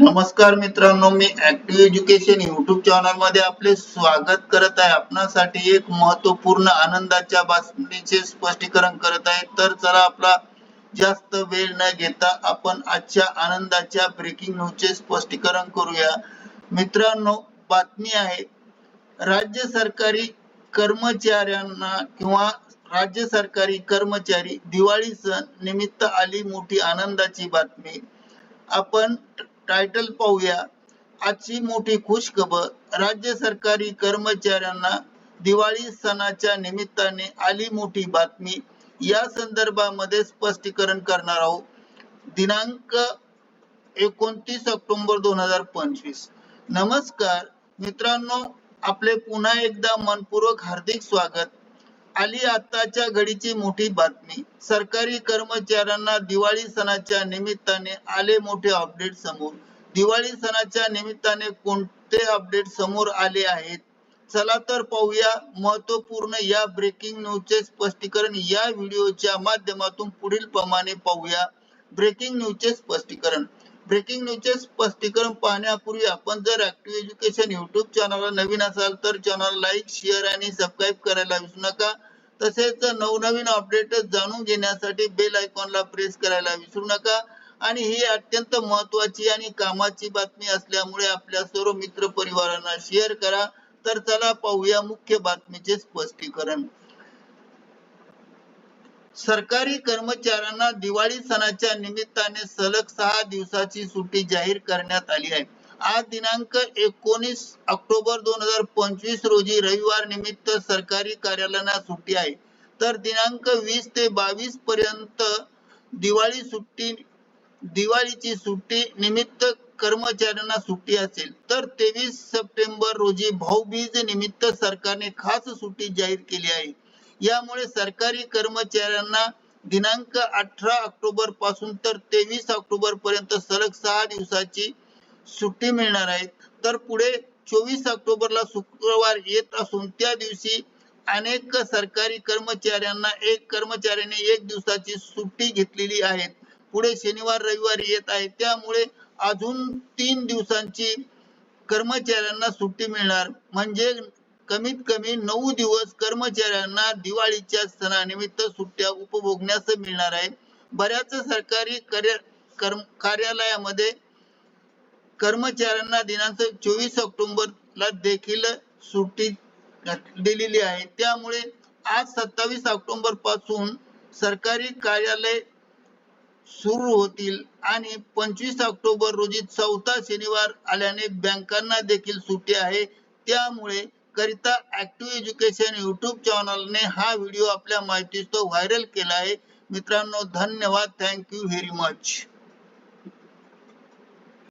नमस्कार मित्रांनो मी ऍक्टिव्ह एज्युकेशन युट्यूब चॅनलमध्ये आपले स्वागत करत आहे. आपणासाठी एक महत्त्वपूर्ण आनंदाच्या बातमीचे स्पष्टीकरण करत आहे. तर चला आपला जास्त वेळ न घेता आपण आजच्या आनंदाच्या ब्रेकिंग न्यूजचे स्पष्टीकरण करूया. मित्रांनो बातमी आहे राज्य सरकारी कर्मचाऱ्यांना किंवा राज्य सरकारी कर्मचारी दिवाळी सण निमित्त आली मोठी आनंदाची बातमी. आपण टायटल पाहूया. आजची मोठी खुश खबर राज्य सरकारी कर्मचाऱ्यांना दिवाळी सणाच्या निमित्ताने आली मोठी बातमी. या संदर्भामध्ये स्पष्टीकरण करणार आहोत. दिनांक एकोणतीस ऑक्टोबर दोन हजार पंचवीस. नमस्कार. मित्रांनो आपले पुन्हा एकदा मनपूर्वक हार्दिक स्वागत. आली आताच्या घडीची मोठी बातमी. सरकारी कर्मचाऱ्यांना दिवाळी सणाच्या निमित्ताने आले मोठे अपडेट समोर. दिवाळी सणाच्या निमित्ताने कोणते अपडेट समोर आले आहेत? चला तर पाहूया महत्त्वपूर्ण या ब्रेकिंग न्यूजचे स्पष्टीकरण या व्हिडिओच्या माध्यमातून पुढील प्रमाणे पाहूया. ब्रेकिंग न्यूजचे स्पष्टीकरण. ब्रेकिंग न्यूजचे स्पष्टीकरण पाहण्यापूर्वी आपण जर ऍक्टिव्ह एज्युकेशन युट्यूब चॅनलला नवीन असाल तर चॅनल लाईक शेअर आणि सबस्क्राईब करायला विसरू नका. तसेच नवनवीन अपडेट जाणून घेण्यासाठी बेल आयकॉनला प्रेस करायला विसरू नका. आणि ही अत्यंत महत्वाची आणि कामाची बातमी असल्यामुळे आपल्या सर्व मित्र परिवारांना शेअर करा. तर चला पाहूया मुख्य बातमीचे स्पष्टीकरण. सरकारी कर्मचाऱ्यांना दिवाळी सणाच्या निमित्ताने सलग सहा दिवसाची सुट्टी जाहीर करण्यात आली आहे. आज दिनांक एकोणीस ऑक्टोबर दोन हजार पंचवीस रोजी रविवार निमित्त सरकारी कार्यालयांना सुट्टी आहे. तर दिनांक वीस ते बावीस पर्यंत दिवाळी सुट्टी दिवाळीची सुट्टी निमित्त कर्मचाऱ्यांना सुट्टी असेल तर तेवीस सप्टेंबर रोजी भाऊबीज निमित्त सरकारने खास सुट्टी जाहीर केली आहे. यामुळे सरकारी कर्मचाऱ्यांना दिनांक अठरा ऑक्टोबरपासून तर तेवीस ऑक्टोबर पर्यंत सलग सहा दिवसाची सुट्टी मिळणार आहे. तर पुढे चोवीस ऑक्टोबरला शुक्रवार येत असून त्या दिवशी अनेक सरकारी कर्मचाऱ्यांना एक कर्मचाऱ्याने एक दिवसाची सुट्टी घेतलेली आहे. पुढे शनिवार रविवार येत आहे. त्यामुळे अजून तीन दिवसांची कर्मचाऱ्यांना सुट्टी मिळणार. म्हणजे कमीत कमी नऊ दिवस कर्मचाऱ्यांना दिवाळीच्या सणानिमित्त सुट्ट्या उपभोगण्यास मिळणार आहे. बऱ्याच सरकारी कर्म कार्यालयामध्ये कर्मचाऱ्यांना दिनांक चोवीस ऑक्टोबरला देखील सुट्टी दिलेली आहे. त्यामुळे आज सत्तावीस ऑक्टोबरपासून सरकारी कार्यालय सुरू होतील. आणि पंचवीस ऑक्टोबर रोजी चौथा शनिवार आल्याने बँकांना देखील सुट्टी आहे. त्यामुळे करिता ऍक्टिव्ह एज्युकेशन युट्यूब चॅनलने हा व्हिडिओ आपल्या माहितीस तो व्हायरल केला आहे. मित्रांनो धन्यवाद. Thank you very much